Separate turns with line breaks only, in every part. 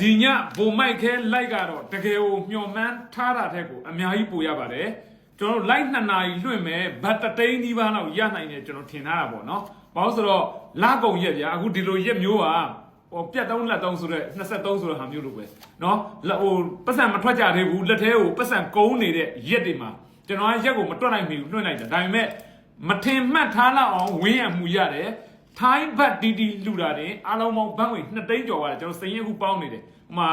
ဒီညဘုံမိုက်ခဲလိုက်ကတော့တကယ်ကိုမျောမှန်းထားတာတဲ့ကိုအများကြီးပိုရပါတယ်ကျွန်တော်တို့လိုက်နှစ်နာရီလွှင့်မယ်ဘတ်တသိန်းဒီပါးလောက်ရနိုင်တယ်ကျွန်တော်ထင်ထားတာပေါ့နော်ဘာလို့ဆိုတော့လကုံရက်ဗျာအခုဒီလိုရက်မျိုးပါဟိုပြတ်တုံးလက်တုံးဆိုတော့23ဆိုတော့ဟာမျိုးလိုပဲเนาะဟိုပတ်စံမထွက်ကြသေးဘူးလက်ထဲကိုပတ်စံကုန်းနေတဲ့ရက်တွေမှာကျွန်တော်ကရက်ကိုမတွက်နိုင်မိဘူးလွှင့်လိုက်တာဒါပေမဲ့မထင်မှတ်ထားလောက်အောင်ဝင်းရမှုရတယ် ထိုင်းဘတ်တီတီလူတာတင်အားလုံးပေါင်းဘန်းဝင်2သိန်းကျော်ပါတယ်ကျွန်တော်စရင်အခုပေါင်းနေတယ်ဟိုမှာ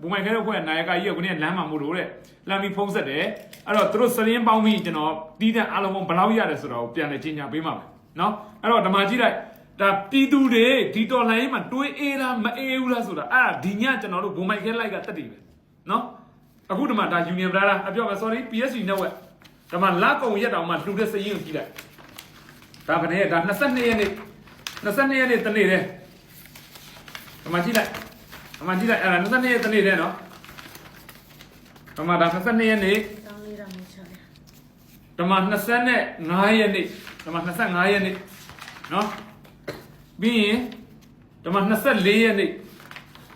ဘုံမိုင်ခဲတော့ဖွဲ့နာယကကြီးကခုနေ့လမ်းမှာမို့လို့တဲ့လမ်းပြီးဖုံးဆက်တယ်အဲ့တော့သူတို့စရင်ပေါင်းပြီးကျွန်တော်တီးတဲ့အားလုံးပေါင်းဘယ်လောက်ရတယ်ဆိုတော့ပြန်လဲချင်းညာပေးမှာပဲเนาะအဲ့တော့ဓမ္မကြီးလိုက်ဒါပြည်သူတွေဒီတော်လိုင်းမှာတွေးအေးလားမအေးဘူးလားဆိုတာအဲ့ဒါဒီညကျွန်တော်တို့ဘုံမိုင်ခဲလိုက်ကတက်တည်ပဲเนาะအခုဒီမှာဒါ Union Brother အပြောပါ sorry PSG network ဒါမှလက်ကုံရက်တောင်မှလှူတဲ့စရင်ကိုကြည့်လိုက်ဒါဗနဲ့ဒါ22ရက်နေ့ 22ရက်နေ့တနေ့တည်းအမှကြည့်လိုက်အမှကြည့်လိုက်အဲ့ဒါ22ရက်တနေ့တည်းနော်အမှဒါ22ရက်နေ့
တောင်းလေးတော့မချော်ရ
ဓမ္မ25ရက်နေ့ဓမ္မ25ရက်နေ့နော်ပြီးရင်ဓမ္မ24ရက်နေ့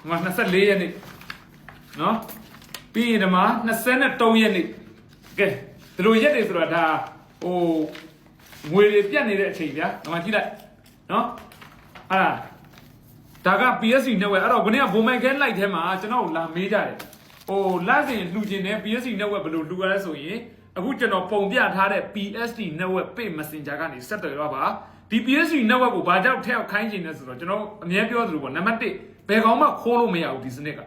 ဓမ္မ24ရက်နေ့နော်ပြီးရင်ဓမ္မ23ရက်နေ့ကဲဒီလိုရက်တွေဆိုတော့ဒါဟိုငွေတွေပြတ်နေတဲ့အချိန်ဗျာဓမ္မကြည့်လိုက် နော်အဲ့ဒါဒါက PSC network အဲ့တော့ဘယ်နေ့ကဘုံမိုင်ခဲလိုက်ထဲမှာကျွန်တော်လာမေးကြတယ်ဟိုလက်စင်လှူခြင်းနဲ့ PSC network ဘယ်လိုလှူရလဲဆိုရင်အခုကျွန်တော်ပုံပြထားတဲ့ PSD network page messenger ကနေဆက်သွယ်ရပါဒီ PSD network ကိုဘာကြောင့်ထည့်ခိုင်းခြင်းလဲဆိုတော့ကျွန်တော်အများပြောသလိုပေါ့နံပါတ်1ဘယ်ကောင်မှခိုးလို့မရဘူးဒီစနစ်က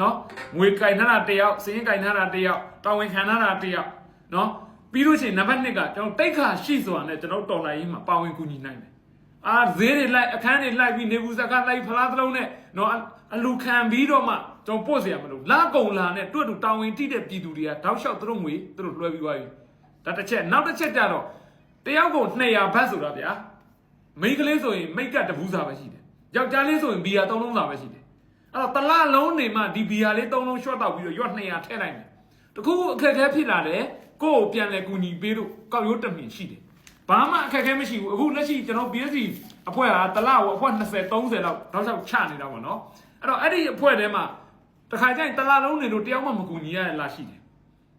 နော်ငွေကင်ထားတာတစ်ယောက်စင်းကင်ထားတာတစ်ယောက်တာဝန်ခံထားတာတစ်ယောက်နော်ပြီးလို့ရှိရင်နံပါတ်2ကကျွန်တော်တိတ်ခါရှိစွာနဲ့ကျွန်တော်တော်လိုင်းရေးမှာပါဝင်ကူညီနိုင်တယ် အာဈေးတွေလိုက်အခန်းတွေလိုက်ပြီးနေဘူးစကားလိုက်ဖလားသလုံးနဲ့နော်အလူခံပြီးတော့မှကျွန်တော်ပို့เสียမလို့လာကုံလာနဲ့တွေ့တူတာဝန်တိတဲ့ပြည်သူတွေကတောက်လျှောက်သူတို့ငွေသူတို့လွှဲပြီးသွားပြီဒါတစ်ချက်နောက်တစ်ချက်ကြတော့တယောက်ကို200ဘတ်ဆိုတာဗျာမိန်းကလေးဆိုရင်မိတ်ကတ်တပူးစာပဲရှိတယ်ယောက်ျားလေးဆိုရင်ဘီယာ3လုံးစာပဲရှိတယ်အဲ့တော့တလလုံးနေမှဒီဘီယာလေး3လုံးရှော့တောက်ပြီးတော့ရွက်200ထည့်လိုက်တယ်တခုခုအခက်အခဲဖြစ်လာတယ်ကိုယ့်ကိုပြန်လဲကူညီပေးလို့ကောက်ရိုးတက်မြင်ရှိတယ် ဘာမှအခက်အခဲမရှိဘူးအခုလက်ရှိကျွန်တော် BSC အဖွဲ့ဟာတလကိုအဖွဲ့20 30လောက်တော့ချောက်ချနေတာပေါ့နော်အဲ့တော့အဲ့ဒီအဖွဲ့ထဲမှာတခါကျရင်တလလုံးနေလို့တယောက်မှမကူညီရတဲ့လာရှိတယ်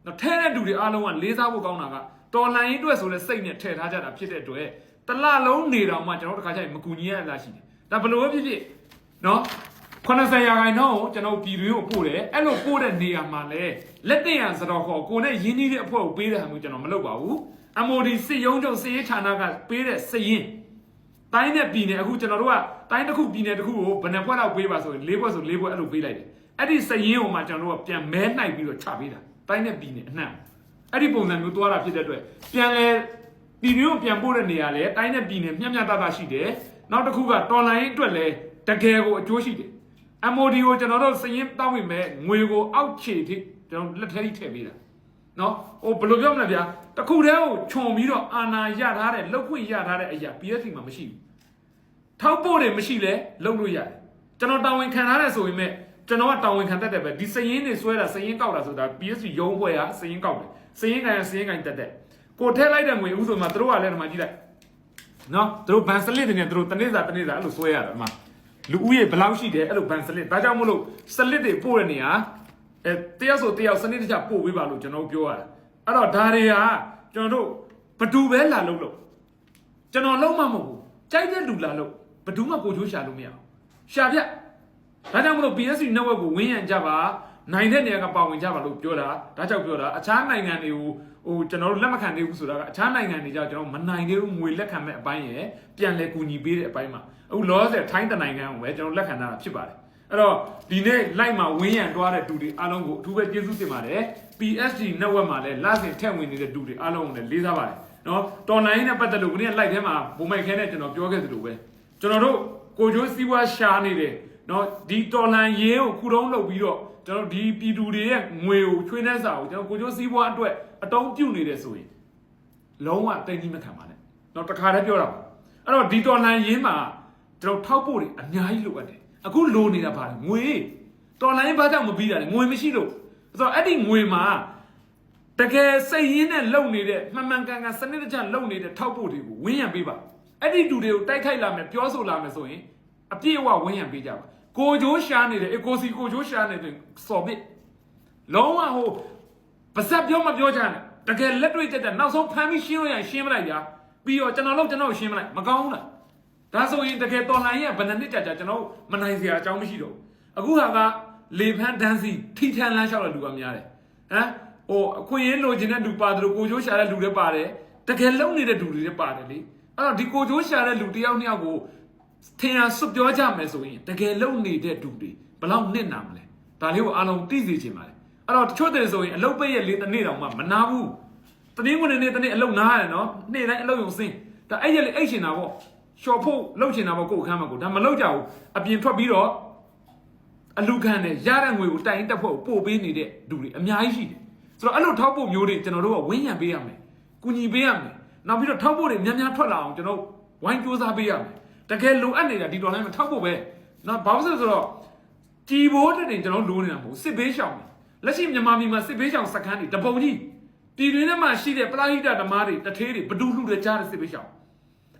နော်ထဲတဲ့လူတွေအားလုံးကလေးစားဖို့ကောင်းတာကတော်လှန်ရေးအတွက်ဆိုတဲ့စိတ်နဲ့ထည့်ထားကြတာဖြစ်တဲ့အတွက်တလလုံးနေတော့မှကျွန်တော်တို့တခါကျရင်မကူညီရတဲ့လာရှိတယ်ဒါဘယ်လိုပဲဖြစ်ဖြစ်နော် 80ရာခိုင်နှုန်းကိုကျွန်တော်ပြည်တွင်းကိုပို့တယ်အဲ့လိုပို့တဲ့နေရာမှာလဲလက်တင်ရန်စတော့ခေါ်ကိုနဲ့ရင်းနှီးတဲ့အဖွဲ့ကိုပေးတဲ့ဟာမျိုးကျွန်တော်မလုပ်ပါဘူး MOD စစ်ရုံးချုပ်စစ်ရေးဌာနကပေးတဲ့စရင်တိုင်းနဲ့ပြည်နယ်အခုကျွန်တော်တို့ကတိုင်းတစ်ခုပြည်နယ်တစ်ခုကိုဘယ်နှဖွဲ့လောက်ပေးပါဆိုရင်၄ဘွက်ဆို၄ဘွက်အဲ့လိုပေးလိုက်တယ်အဲ့ဒီစရင်ကိုမှကျွန်တော်တို့ကပြန်မဲနှိုက်ပြီးတော့ချပေးတာတိုင်းနဲ့ပြည်နယ်အနှံ့အဲ့ဒီပုံစံမျိုးသွားတာဖြစ်တဲ့အတွက်ပြန်လဲပြည်မျိုးပြန်ပို့တဲ့နေရာလဲတိုင်းနဲ့ပြည်နယ်မျှမျှတတရှိတယ်နောက်တစ်ခုကတော်လိုင်းအတွက်လဲတကယ်ကိုအကျိုးရှိတယ် MOD ကိုကျွန်တော်တို့စရင်တောင်းပြီးမဲ့ငွေကိုအောက်ခြေထိကျွန်တော်လက်ထဲထိထည့်ပေးတာနော်ဟိုဘယ်လိုပြောမလဲဗျာတခုတည်းကိုခြုံပြီးတော့အာနာရထားတဲ့လောက်ခွင့်ရထားတဲ့အရာ PSC မှာမရှိဘူးထောက်ပို့တွေမရှိလဲလုပ်လို့ရတယ်ကျွန်တော်တာဝန်ခံထားတဲ့ဆိုရင်မဲ့ကျွန်တော်ကတာဝန်ခံတတ်တယ်ပဲဒီစရင်တွေဆွဲတာစရင်ကောက်တာဆိုတာ PSC ရုံးဖွဲ့ကစရင်ကောက်တယ်စရင်ကန်စရင်ကန်တက်တက်ကိုထည့်လိုက်တဲ့ငွေဥဆိုမှတို့ကလည်းဒီမှာကြည့်လိုက်နော်တို့ဘန်စလစ်တွေနဲ့တို့တနေ့စာတနေ့စာအဲ့လိုဆွဲရတာအမှ လူဦးရေဘယ်လောက်ရှိတယ်အဲ့လိုဘန်စလစ်ဒါကြောင့်မလို့စလစ်တွေပို့တဲ့နေရာအဲတယောက်ဆိုတယောက်စနစ်တကျပို့ပေးပါလို့ကျွန်တော်ပြောရတာအဲ့တော့ဒါတွေကကျွန်တော်တို့ဘဒူပဲလာလို့လို့ကျွန်တော်လုံးမမဟုတ်ဘူးကြိုက်တဲ့လူလာလို့ဘဒူမှကိုချိုးရှာလို့မရအောင်ရှာပြဒါကြောင့်မလို့ BSC network ကိုဝင်းရံကြပါနိုင်တဲ့နေရာကပါဝင်ကြပါလို့ပြောတာဒါကြောင့်ပြောတာအခြားနိုင်ငံတွေကို ဟိုကျွန်တော်တို့လက်မခံသေးဘူးဆိုတာကအခြားနိုင်ငံတွေကြောင့်ကျွန်တော်မနိုင်သေးဘူးငွေလက်ခံမဲ့အပိုင်းရယ်ပြန်လဲကူညီပေးတဲ့အပိုင်းမှာအခုလောဆယ်ထိုင်းတနိုင်ငံကိုပဲကျွန်တော်လက်ခံထားတာဖြစ်ပါတယ်အဲ့တော့ဒီနေ့လိုက်မှာဝင်းရံတွားတဲ့တူတွေအားလုံးကိုအထူးပဲကျေးဇူးတင်ပါတယ် PSD network မှာလည်းလဆင်ထက်ဝင်နေတဲ့တူတွေအားလုံးကိုလည်းလေးစားပါတယ်နော်တော်လိုင်းနဲ့ပတ်သက်လို့ဒီနေ့လိုက်ထဲမှာဘုံမိုက်ခဲနဲ့ကျွန်တော်ပြောခဲ့သလိုပဲကျွန်တော်တို့ကိုကျိုးစီးပွားရှာနေတယ်နော်ဒီတော်လန်ရေးကိုခုတုံးလုပ်ပြီးတော့ ကျွန်တော်ဒီပြည်သူတွေရဲ့ငွေကိုချွေးနှက်စာကိုကျွန်တော်ကိုကျိုးစီးပွားအတွက်အတုံးပြုတ်နေတယ်ဆိုရင်လုံးဝတိတ်ကြီးမခံပါနဲ့တော့တခါတည်းပြောတာပါအဲ့တော့ဒီတော်လန်ရေးမှာကျွန်တော်ထောက်ဖို့တွေအများကြီးလိုအပ်တယ်အခုလိုနေတာပါလေငွေတော်လန်ရေးဘာကြောင့်မပြီးတာလဲငွေမရှိလို့ဆိုတော့အဲ့ဒီငွေမှာတကယ်စိတ်ရင်းနဲ့လုံနေတဲ့မှန်မှန်ကန်ကန်စနစ်တကျလုံနေတဲ့ထောက်ဖို့တွေကိုဝင်းရံပေးပါအဲ့ဒီတူတွေကိုတိုက်ခိုက်လာမယ်ပြောဆိုလာမယ်ဆိုရင်အပြည့်အဝဝင်းရံပေးကြပါ ကိုဂျိုးရှာနေတယ်အကိုစီကိုဂျိုးရှာနေတယ်စော်ပစ်လုံးဝဟိုပါဇက်ပြောမပြောချင်တကယ်လက်တွေ့တက်တက်နောက်ဆုံးဖမ်းပြီးရှင်းလို့ရရင်ရှင်းမလိုက်ဗျာပြီးတော့ကျွန်တော်တို့ကျွန်တော်ရှင်းမလိုက်မကောင်းဘူးလားဒါဆိုရင်တကယ်တော်လှန်ရေးကဘယ်နှစ်နှစ်ကြာကြာကျွန်တော်မနိုင်စရာအကြောင်းမရှိတော့အခုဟာကလေဖန်းဒန်းစီထိထန်လန်းလျှောက်တဲ့လူကများတယ်ဟမ်ဟိုအခွင့်အရေးလိုချင်တဲ့လူပါတယ်လို့ကိုချိုးရှာတဲ့လူတွေပါတယ်တကယ်လုံနေတဲ့လူတွေလည်းပါတယ်လေအဲ့တော့ဒီကိုချိုးရှာတဲ့လူတယောက်နှစ်ယောက်ကို ထင်ရစွပြောကြမယ်ဆိုရင်တကယ်လုံနေတဲ့လူတွေဘယ်လောက်နစ်နာမလဲဒါလေးကိုအားလုံးသိစေချင်ပါတယ်အဲ့တော့တချို့တွေဆိုရင်အလုတ်ပိတ်ရဲ့လေးတစ်နေ့တောင်မှမနာဘူးတနင်္ဂနွေနေ့တစ်နေ့အလုတ်နားရတယ်နော်နေ့တိုင်းအလုတ်ရုံစင်းဒါအဲ့ရက်လေးအိတ်ချင်တာပေါ့လျှော်ဖို့လှုပ်ချင်တာပေါ့ကိုယ်အခန်းမှာကိုဒါမလှုပ်ကြဘူးအပြင်ထွက်ပြီးတော့အလူခံနဲ့ရတဲ့ငွေကိုတိုင်တက်ဖို့ပို့ပေးနေတဲ့လူတွေအများကြီးရှိတယ်ဆိုတော့အဲ့လိုထောက်ဖို့မျိုးတွေကျွန်တော်တို့ကဝင်းရံပေးရမယ်ကူညီပေးရမယ်နောက်ပြီးတော့ထောက်ဖို့တွေများများထွက်လာအောင်ကျွန်တော်ဝိုင်းစူးစမ်းပေးရမယ် တကယ်လိုအပ်နေတာဒီတော်လိုင်းမှာထောက်ဖို့ပဲနော်ဘာလို့လဲဆိုတော့ကြည်ဘိုးတဲ့တင်ကျွန်တော်လိုနေတာမဟုတ်စစ်ဘေးရှောင်လက်ရှိမြန်မာပြည်မှာစစ်ဘေးရှောင်စခန်းတွေတပုံကြီးပြည်တွင်းထဲမှာရှိတဲ့ပလာဟိတဓမ္မတွေတထေးတွေဘဒူလူတွေကြားတဲ့စစ်ဘေးရှောင်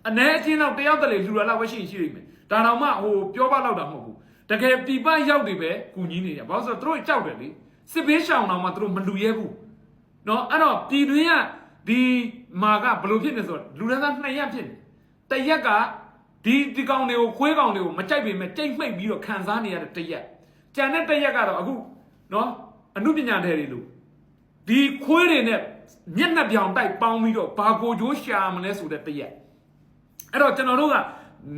အ ਨੇ အချင်းတော့တယောက်တလေလှူရလောက်ပဲရှိရင်ရှိလိမ့်မယ်ဒါတော့မှဟိုပြောပါတော့တာမဟုတ်ဘူးတကယ်ပြပရောက်တွေပဲကူညီနေတယ်ဘာလို့ဆိုတော့သူတို့ကြောက်တယ်လေစစ်ဘေးရှောင်တော့မှသူတို့မလူရဲဘူးเนาะအဲ့တော့ပြည်တွင်းကဒီမာကဘယ်လိုဖြစ်နေဆိုတော့လူရသားနှစ်ရက်ဖြစ်နေတရက်က ဒီဒီကောင်တွေကိုခွေးကောင်တွေကိုမကြိုက်ပေမဲ့တိတ်မှိတ်ပြီးတော့ခံစားနေရတဲ့တရက်ကြံတဲ့တရက်ကတော့အခုနော်အမှုပညာတွေတွေလို့ဒီခွေးတွေနဲ့မျက်နှာပြောင်တိုက်ပေါင်းပြီးတော့ဘာကိုကျိုးရှာမလဲဆိုတဲ့တရက်အဲ့တော့ကျွန်တော်တို့က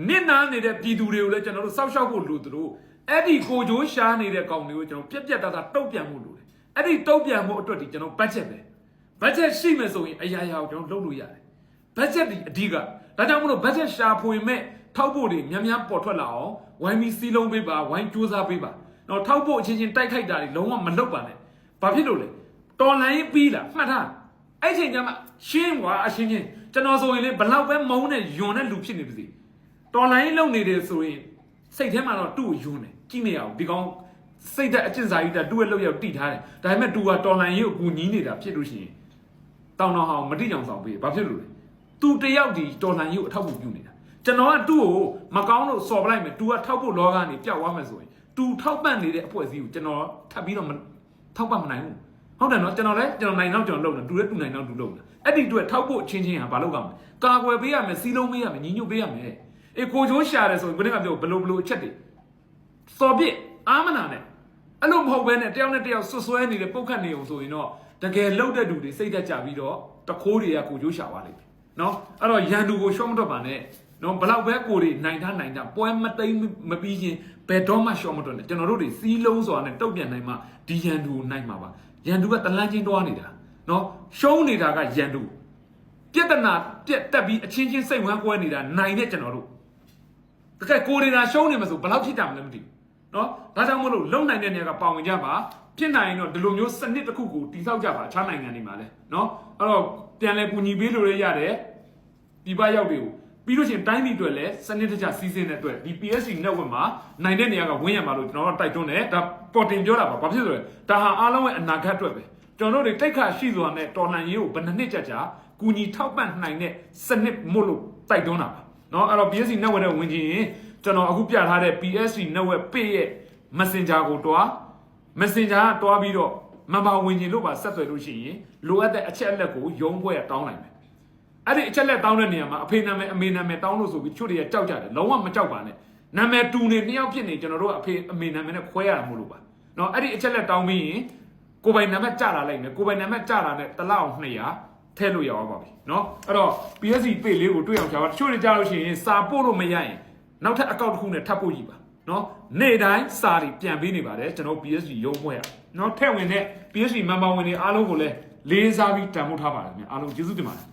နစ်နာနေတဲ့ပြည်သူတွေကိုလည်းကျွန်တော်တို့စောက်ရှောက်ဖို့လိုသလိုအဲ့ဒီကိုကျိုးရှာနေတဲ့ကောင်တွေကိုကျွန်တော်ပြက်ပြက်သားသားတုတ်ပြန်ဖို့လိုတယ်အဲ့ဒီတုတ်ပြန်ဖို့အတွက်ဒီကျွန်တော်ဘတ်ဂျက်ပဲဘတ်ဂျက်ရှိမယ်ဆိုရင်အရာရာကိုကျွန်တော်လုပ်လို့ရတယ်ဘတ်ဂျက်ဒီအဓိကဒါကြောင့်မလို့ဘတ်ဂျက်ရှာဖွေမဲ့ ထောက်ဖို့တွေများများပေါ်ထွက်လာအောင်ဝိုင်းပြီးစီးလုံးပေးပါဝိုင်းစူးစမ်းပေးပါတော့ထောက်ဖို့အချင်းချင်းတိုက်ခိုက်တာတွေလုံးဝမလုပ်ပါနဲ့ဘာဖြစ်လို့လဲတော်လိုင်းပြီးလာမှတ်ထားအဲ့ချိန်ကျမှရှင်းကွာအချင်းချင်းကျွန်တော်ဆိုရင်လေဘလောက်ပဲမုန်းနဲ့ယွန်တဲ့လူဖြစ်နေပါစေတော်လိုင်းလုံနေတယ်ဆိုရင်စိတ်ထဲမှာတော့သူ့ကိုယွန်တယ်ကြည့်နေရအောင်ဒီကောင်စိတ်သက်အကျင့်စာကြီးတက်သူ့ရဲ့လောက်ရောက်တိထားတယ်ဒါပေမဲ့သူကတော်လိုင်းရေးကိုကူညီနေတာဖြစ်လို့ရှိရင်တောင်းတော်ဟောင်မတိကြောင်ဆောင်ပေးဘာဖြစ်လို့လဲသူတယောက်ဒီတော်လိုင်းရေးကိုအထောက်အကူပြုနေတာ ကျွန်တော်ကသူ့ကိုမကောင်းလို့စော်ပလိုက်မယ် तू ကထောက်ဖို့လောကနေပျောက်သွားမယ်ဆိုရင် तू ထောက်ပံ့နေတဲ့အဖွဲ့အစည်းကိုကျွန်တော်ထပ်ပြီးတော့မထောက်ပံ့မနိုင်ဘူးဟုတ်တယ်နော်ကျွန်တော်လည်းကျွန်တော်နိုင်တော့ကျွန်တော်လုပ်တယ် तू လည်း तू နိုင်တော့ तू လုပ်တယ်အဲ့ဒီအတွက်ထောက်ဖို့အချင်းချင်းဟာဘာလုပ်ကြမလဲကာကွယ်ပေးရမယ်စီးလုံးပေးရမယ်ညီညွတ်ပေးရမယ်အေးကိုချိုးရှာတယ်ဆိုရင်ကိုနေ့ကပြောဘလို့ဘလို့အချက်တွေစော်ပြစ်အာမနာနဲ့အဲ့လိုမဟုတ်ဘဲနဲ့တယောက်နဲ့တယောက်ဆွဆွဲနေတဲ့ပုတ်ခတ်နေအောင်ဆိုရင်တော့တကယ်လှုပ်တဲ့သူတွေစိတ်သက်ကြပြီးတော့တခိုးတွေကကိုချိုးရှာပါလိမ့်မယ်နော်အဲ့တော့ရန်သူကိုရှော့မတော့ပါနဲ့ နော်ဘလောက်ပဲကိုတွေနိုင်ထားနိုင်တာပွဲမသိမ်းမပြီးချင်းဘယ်တော့မှရှော့မတော့နဲ့ကျွန်တော်တို့တွေစီးလုံးစွာနဲ့တုတ်ပြန်နိုင်မှဒီရန်သူကိုနိုင်မှာပါရန်သူကတလန်းချင်းတွားနေတာနော်ရှုံးနေတာကရန်သူပြက်တနာပြက်တက်ပြီးအချင်းချင်းစိတ်ဝမ်းကွဲနေတာနိုင်တဲ့ကျွန်တော်တို့တကယ်ကိုတွေသာရှုံးနေမှာဆိုဘယ်လောက်ဖြစ်ကြမလဲမသိဘူးနော်ဒါကြောင့်မလို့လုံနိုင်တဲ့နေရာကပါဝင်ကြပါဖြစ်နိုင်ရင်တော့ဒီလိုမျိုးစနစ်တစ်ခုကိုတိစောက်ကြပါအခြားနိုင်ငံတွေမှာလဲနော်အဲ့တော့ပြန်လဲကူညီပေးလို့ရရတယ်ပြည်ပရောက်တွေကို ပြီးလို့ရှိရင်တိုင်းပြည်အတွက်လည်းစနစ်တကျစီစဉ်တဲ့အတွက်ဒီ PSC network မှာနိုင်တဲ့နေရာကဝင်းရမှာလို့ကျွန်တော်တို့တိုက်တွန်းတယ်ဒါပေါ်တင်ပြောတာပါဘာဖြစ်လို့လဲဒါဟာအားလုံးရဲ့အနာဂတ်အတွက်ပဲကျွန်တော်တို့တွေတိတ်ခါရှိစွာနဲ့တော်လှန်ရေးကိုဘယ်နှစ်နှစ်ကြာကြာကူညီထောက်ပံ့နိုင်တဲ့စနစ်မို့လို့တိုက်တွန်းတာပါเนาะအဲ့တော့ PSC network နဲ့ဝင်ခြင်းကျွန်တော်အခုပြထားတဲ့ PSC network page ရဲ့ Messenger ကိုတွား Messenger ကတွားပြီးတော့မန်ပါဝင်ခြင်းလို့ပါဆက်သွယ်လို့ရှိရင်လိုအပ်တဲ့အချက်အလက်ကိုရုံးဖွဲ့တောင်းနိုင်မယ် အဲ့ဒီအချက်လက်တောင်းတဲ့နေရာမှာအဖေနာမည်အမေနာမည်တောင်းလို့ဆိုပြီးတချို့တွေကကြောက်ကြတယ်လုံးဝမကြောက်ပါနဲ့နာမည်တူနေနှစ်ယောက်ဖြစ်နေကျွန်တော်တို့ကအဖေအမေနာမည်နဲ့ခွဲရတာမဟုတ်လို့ပါနော်အဲ့ဒီအချက်လက်တောင်းပြီးရင်ကိုပိုင်နာမည်ကြလာလိုက်မယ်ကိုပိုင်နာမည်ကြလာတဲ့တလောက်200ထဲလို့ရအောင်ပါပြီနော်အဲ့တော့ PSC ပေလေးကိုတွေ့အောင်ရှာပါတချို့တွေကြလို့ရှိရင်စာပို့လို့မရရင်နောက်ထပ်အကောင့်တစ်ခုနဲ့ထပ်ပို့ကြည့်ပါနော်နေ့တိုင်းစာတွေပြန်ပေးနေပါတယ်ကျွန်တော် PSC ရုံးပွဲရနော်ထည့်ဝင်တဲ့ PSC member ဝင်တွေအားလုံးကိုလည်းလေးစားပြီးတန်ဖိုးထားပါတယ်ခင်ဗျအားလုံးကျေးဇူးတင်ပါတယ်